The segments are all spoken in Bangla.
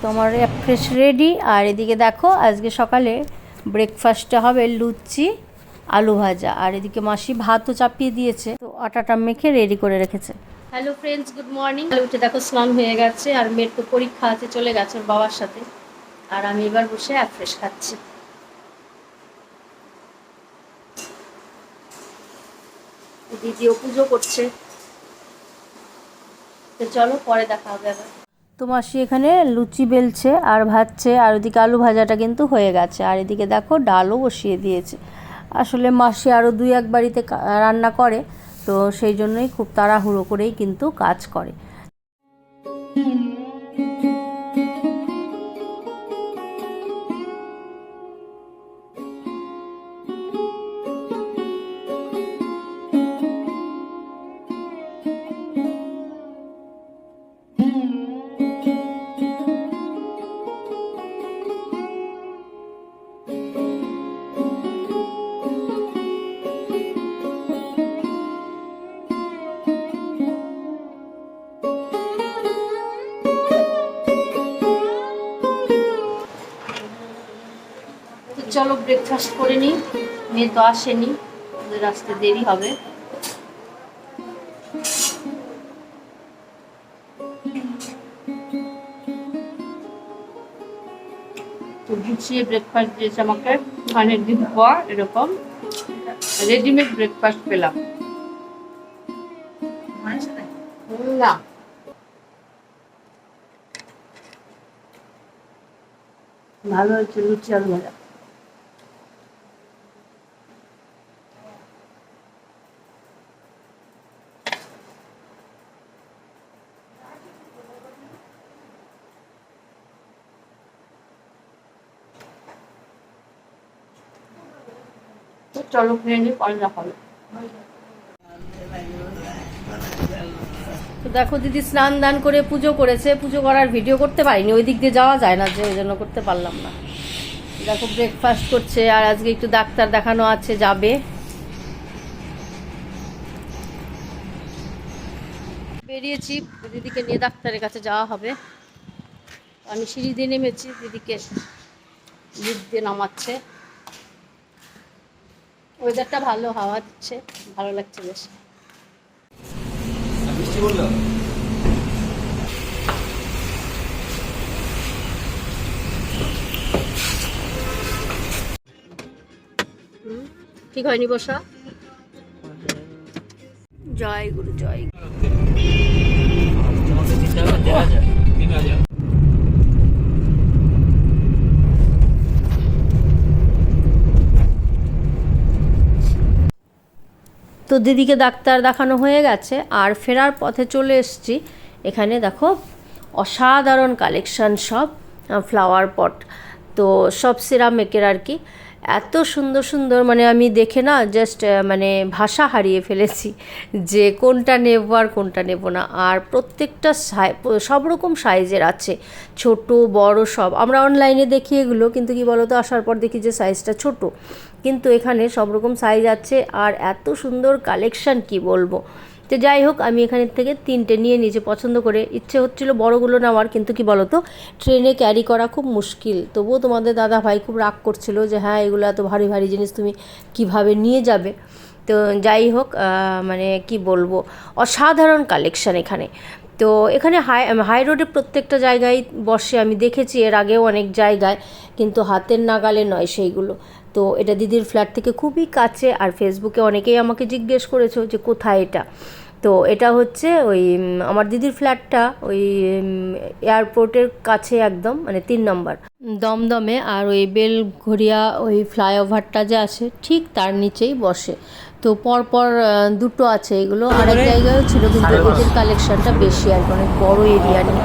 তো আমার ফ্রেশ রেডি আর এদিকে দেখো, আজকে সকালে ব্রেকফাস্টটা হবে লুচি, আলু ভাজা। আর এদিকে মাসি ভাতও চাপিয়ে দিয়েছে। তো আটাটা মেখে রেডি করে রেখেছে। হ্যালো ফ্রেন্ডস গুড মর্নিং উঠে দেখো স্নান হয়ে গেছে, আর মেয়ের তো পরীক্ষা আছে, চলে গেছে ওর বাবার সাথে। আর আমি এবার বসে এক ফ্রেশ খাচ্ছি। দিদিও পুজো করছে। তো চলো পরে দেখা হবে আবার। তো মাসি এখানে লুচি বেলছে আর ভাজছে, আর ওদিকে আলু ভাজাটা কিন্তু হয়ে গেছে। আর এদিকে দেখো ডালও বসিয়ে দিয়েছে। আসলে মাসি আরও দুই এক বাড়িতে রান্না করে, তো সেই জন্যই খুব তাড়াহুড়ো করেই কিন্তু কাজ করে। চলো ব্রেকফাস্ট করে নিই মেয়ে তো আসেনি, ওদের আসতে দেরি হবে। গুছিয়ে ব্রেকফাস্ট দিয়েছে আমাকে অনেক দিন পর এরকম রেডিমেড ব্রেকফাস্ট পেলাম। না। ভালো হয়েছে, লুচি আলু ভাজা হবে। তো দেখো দিদি স্নান দান করে পুজো করেছে, পুজো করার ভিডিও করতে পারিনি, ওই দিক দিয়ে যাওয়া যায় না যে ওই জন্য করতে পারলাম না। দেখো ব্রেকফাস্ট করছে, আর আজকে একটু ডাক্তার দেখানো আছে, যাবে। বেরিয়েছি, দিদিকে নিয়ে ডাক্তারের কাছে যাওয়া হবে। আমি সিঁড়ি দিয়ে নেমেছি, দিদিকে লিফট দিয়ে নামাচ্ছে। ওয়েদারটা ভালো হাওয়া দিচ্ছে ভালো লাগছে বেশ। বলল ঠিক হয়নি বসা জয় গুরু জয়। গুরু। তোমাকে দিতে হবে দেড় হাজার তিন হাজার তো দিদিকে ডাক্তার দেখানো হয়ে গেছে, আর ফেরার পথে চলে এসেছি। এখানে দেখো, অসাধারণ কালেকশন সব ফ্লাওয়ার পট তো সব সিরামিকের আর কি। এত সুন্দর সুন্দর মানে আমি দেখে না জাস্ট মানে ভাষা হারিয়ে ফেলেছি যে কোনটা নেব আর কোনটা নেব না। আর প্রত্যেকটা সব রকম সাইজের আছে, ছোট, বড় সব। আমরা অনলাইনে দেখি এগুলো, কিন্তু কি বলতো, আসার পর দেখি যে সাইজটা ছোট। কিন্তু এখানে সব রকম সাইজ আছে আর এত সুন্দর কালেকশান কি বলব? তো যাই হোক, আমি এখানে থেকে তিনটে নিয়ে নিজে পছন্দ করে, ইচ্ছে হচ্ছিল বড়গুলো নেওয়ার, কিন্তু কি বলতো? ট্রেনে ক্যারি করা খুব মুশকিল। তবুও তোমাদের দাদা ভাই খুব রাগ করছিল যে হ্যাঁ এগুলো এত ভারী ভারী জিনিস তুমি কীভাবে নিয়ে যাবে? তো যাই হোক মানে কি বলব? অসাধারণ কালেকশান এখানে। তো এখানে হাই হাই রোডে প্রত্যেকটা জায়গায় বসে আমি দেখেছি, এর আগেও অনেক জায়গায়, কিন্তু হাতের নাগালে নয় সেইগুলো। তো এটা দিদির ফ্ল্যাট থেকে খুবই কাছে, আর ফেসবুকে অনেকেই আমাকে জিজ্ঞেস করেছ যে কোথায় এটা? তো এটা হচ্ছে ওই আমার দিদির ফ্ল্যাটটা ওই এয়ারপোর্টের কাছে একদম মানে তিন নম্বর। দমদমে, আর ওই বেলঘরিয়া ওই ফ্লাইওভারটা যে আছে, ঠিক তার নিচেই বসে। তো পরপর দুটো আছে এগুলো। আরেক জায়গায়ও ছিল কিন্তু এদের কালেকশনটা বেশি আর কি, অনেক বড় এরিয়া নিয়ে।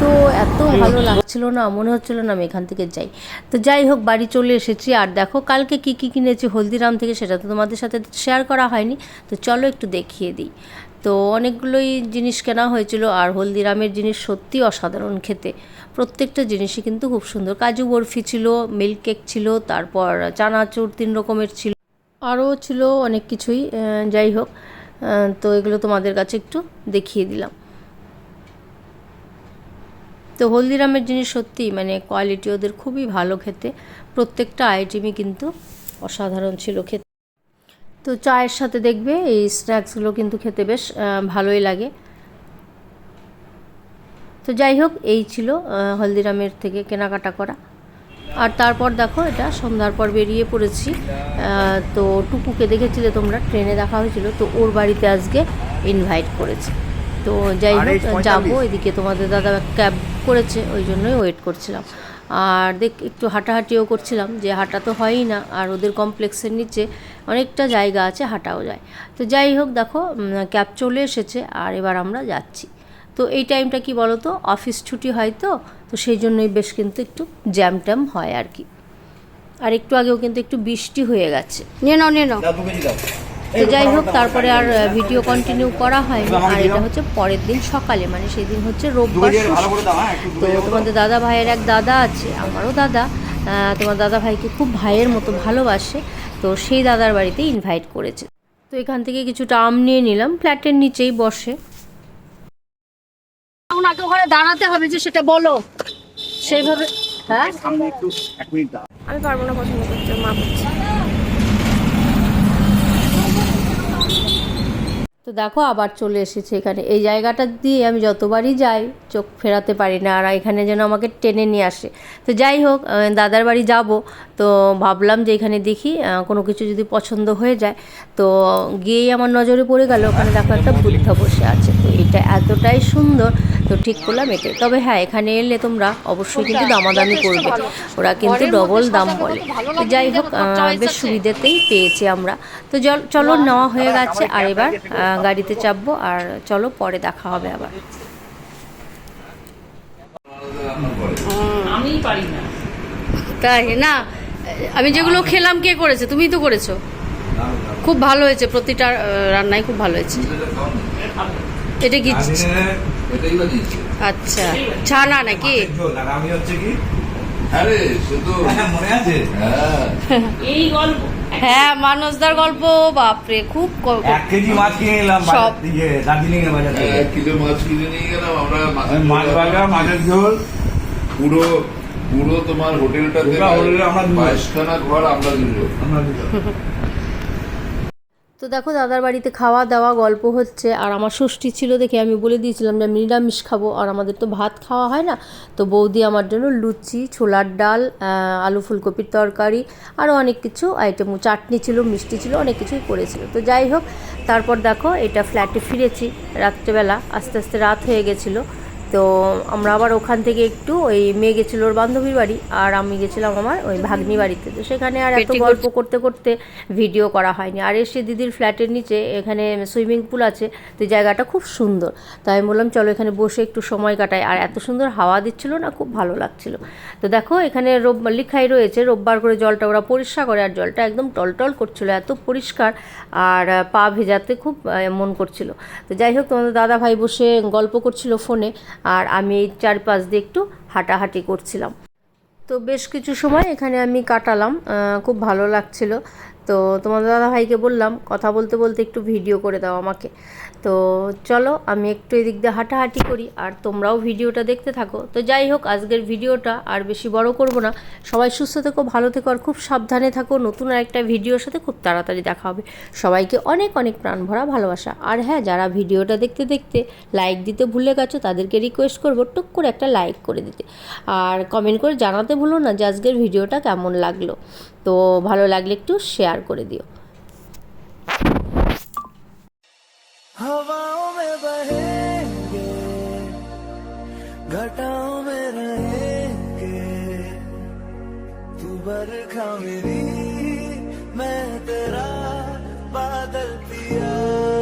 তো এত ভালো লাগছিল না মনে হচ্ছিল না আমি এখান থেকে যাই। তো যাই হোক বাড়ি চলে এসেছি। আর দেখো কালকে কি কি কিনেছি হলদিরাম থেকে সেটা তো তোমাদের সাথে শেয়ার করা হয়নি। তো চলো একটু দেখিয়ে দিই। তো অনেকগুলোই জিনিস কেনা হয়েছিল আর হলদিরামের জিনিস সত্যি অসাধারণ খেতে। প্রত্যেকটা জিনিসই কিন্তু খুব সুন্দর। কাজু বরফি ছিল মিল্ক কেক ছিল তারপর চানাচুর তিন রকমের ছিল। আরও ছিল অনেক কিছুই যাই হোক তো এগুলো তোমাদের কাছে একটু দেখিয়ে দিলাম। তো হলদিরামের জিনিস সত্যি মানে কোয়ালিটি ওদের খুবই ভালো খেতে। প্রত্যেকটা আইটেমই কিন্তু অসাধারণ ছিল খেতে। তো চায়ের সাথে দেখবে এই স্ন্যাক্সগুলো কিন্তু খেতে বেশ ভালোই লাগে। তো যাই হোক, এই ছিল হলদিরামের থেকে কেনাকাটা করা। আর তারপর দেখো এটা সন্ধ্যার পর বেরিয়ে পড়েছি। তো টুকুকে দেখেছিলে তোমরা? ট্রেনে দেখা হয়েছিল তো ওর বাড়িতে আজকে ইনভাইট করেছে। তো যাই হোক যাব এদিকে। তোমাদের দাদা ক্যাব করেছে ওই জন্যই ওয়েট করছিলাম। আর দেখ একটু হাঁটাহাঁটিও করছিলাম যে হাঁটা তো হয়ই না আর ওদের কমপ্লেক্সের নিচে অনেকটা জায়গা আছে হাঁটাও যায়। তো যাই হোক দেখো ক্যাব চলে এসেছে আর এবার আমরা যাচ্ছি। তো এই টাইমটা কি বলো তো অফিস ছুটি হয় তো তো সেই জন্যই বেশ কিন্তু একটু জ্যাম ট্যাম হয় আর কি। আর একটু আগেও কিন্তু একটু বৃষ্টি হয়ে গেছে। নিয়ে নাও নিয়ে নাও। তো যাই হোক তারপরে আর ভিডিও কন্টিনিউ করা হয়নি। আর এটা হচ্ছে পরের দিন সকালে মানে সেই দিন হচ্ছে রোববার ষষ্ঠী। তো তোমাদের দাদা ভাইয়ের এক দাদা আছে আমারও দাদা। আহ, তোমার দাদা ভাইকে খুব ভাইয়ের মতো ভালোবাসে তো সেই দাদার বাড়িতে ইনভাইট করেছে। তো এখান থেকে কিছুটা আম নিয়ে নিলাম ফ্ল্যাটের নিচেই বসে। ওখানে দাঁড়াতে হবে যে সেটা বলো। সেইভাবে হ্যাঁ? সামনে একটু এক মিনিট দাঁড়া আমি পারব না পছন্দ করতে মা করছে তো দেখো আবার চলে এসেছে এখানে। এই জায়গাটা দিয়ে আমি যতবারই যাই চোখ ফেরাতে পারি না আর এখানে যেন আমাকে টেনে নিয়ে আসে। তো যাই হোক দাদার বাড়ি যাব। তো ভাবলাম যে এখানে দেখি কোনো কিছু যদি পছন্দ হয়ে যায়। তো গিয়েই আমার নজরে পড়ে গেল ওখানে দেখো একটা বুদ্ধ বসে আছে। তো এটা এতটাই সুন্দর তো ঠিক করলাম এতে। তবে হ্যাঁ এখানে এলে তোমরা অবশ্যই কিন্তু দামাদামি করবে। ওরা কিন্তু ডবল দাম বলে। তো যাই হোক বেশ সুবিধাতেই পেয়েছি আমরা। তো চলো নেওয়া হয়ে গেছে। আর এবার গাড়িতে চাপবো আর চলো পরে দেখা হবে আবার। আমি পারি না। তাই না? আমি যেগুলো খেলাম কে করেছে? তুমিই তো করেছ। খুব ভালো হয়েছে প্রতিটা রান্নাই খুব ভালো হয়েছে। এটা কি? আচ্ছা ছানা নাকি? আমি হচ্ছে কি? আরে হ্যাঁ, মনে আছে? হ্যাঁ। এই গল্প। হ্যাঁ মানসদার গল্প বাপরে খুব এক কেজি মাছ কিনে নিলাম দার্জিলিং এর বাজার থেকে এক কিলো মাছ কিনে নিয়ে গেলাম আমরা মাছের মাছ ভাজা মাছের ঝোল। পুরো পুরো তোমার হোটেলটা আমরা বাইশখানা ঘর আমরা দুজন। আমরা দুজন। তো দেখো দাদার বাড়িতে খাওয়া দাওয়া, গল্প হচ্ছে। আর আমার ষষ্ঠী ছিল দেখে আমি বলে দিয়েছিলাম যে আমি নিরামিষ খাব। আর আমাদের তো ভাত খাওয়া হয় না। তো বৌদি আমার জন্য লুচি, ছোলার ডাল আলু ফুলকপির তরকারি আরও অনেক কিছু আইটেম চাটনি ছিল, মিষ্টি ছিল, অনেক কিছুই করেছিল। তো যাই হোক, তারপর দেখো এটা ফ্ল্যাটে ফিরেছি। রাত্রেবেলা আস্তে আস্তে রাত হয়ে গেছিল। তো আমরা আবার ওখান থেকে একটু ওই মেয়ে গেছিল ওর বান্ধবীর বাড়ি আর আমি গেছিলাম আমার ওই ভাগ্নি বাড়িতে। তো সেখানে আর এত গল্প করতে করতে ভিডিও করা হয়নি। আর এসে দিদির ফ্ল্যাটের নিচে এখানে সুইমিং পুল আছে তো জায়গাটা খুব সুন্দর। তাই আমি বললাম চলো এখানে বসে একটু সময় কাটাই। আর এত সুন্দর হাওয়া দিচ্ছিল না খুব ভালো লাগছিল। তো দেখো এখানে রোব লিখাই রয়েছে রোববার করে জলটা ওরা পরিষ্কার করে আর জলটা একদম টলটল করছিল এত পরিষ্কার। আর পা ভেজাতে খুব মন করছিল। তো যাই হোক তোমাদের দাদা ভাই বসে গল্প করছিল ফোনে। আর আমি এই চারপাশ দিয়ে একটু হাঁটাহাঁটি করছিলাম। তো বেশ কিছু সময় এখানে আমি কাটালাম খুব ভালো লাগছিল। তো তোমাদের দাদা ভাইকে বললাম, কথা বলতে বলতে একটু ভিডিও করে দাও আমাকে। তো চলো, আমি একটু এদিক দিয়ে হাঁটাহাঁটি করি আর তোমরাও ভিডিওটা দেখতে থাকো। তো যাই হোক, আজকের ভিডিওটা আর বেশি বড় করব না। সবাই সুস্থ থেকো, ভালো থেকো আর খুব সাবধানে থাকো। নতুন আর একটা ভিডিওর সাথে খুব তাড়াতাড়ি দেখা হবে। সবাইকে অনেক অনেক প্রাণ ভরা ভালোবাসা। আর হ্যাঁ যারা ভিডিওটা দেখতে দেখতে লাইক দিতে ভুলে গেছো, তাদেরকে রিকোয়েস্ট করব টুক করে একটা লাইক করে দিতে। আর কমেন্ট করে জানাতে ভুলো না যে আজকের ভিডিওটা কেমন লাগল। তো ভালো লাগলে একটু শেয়ার করে দিও। बरखा मेरी मैं तेरा बादल पिया।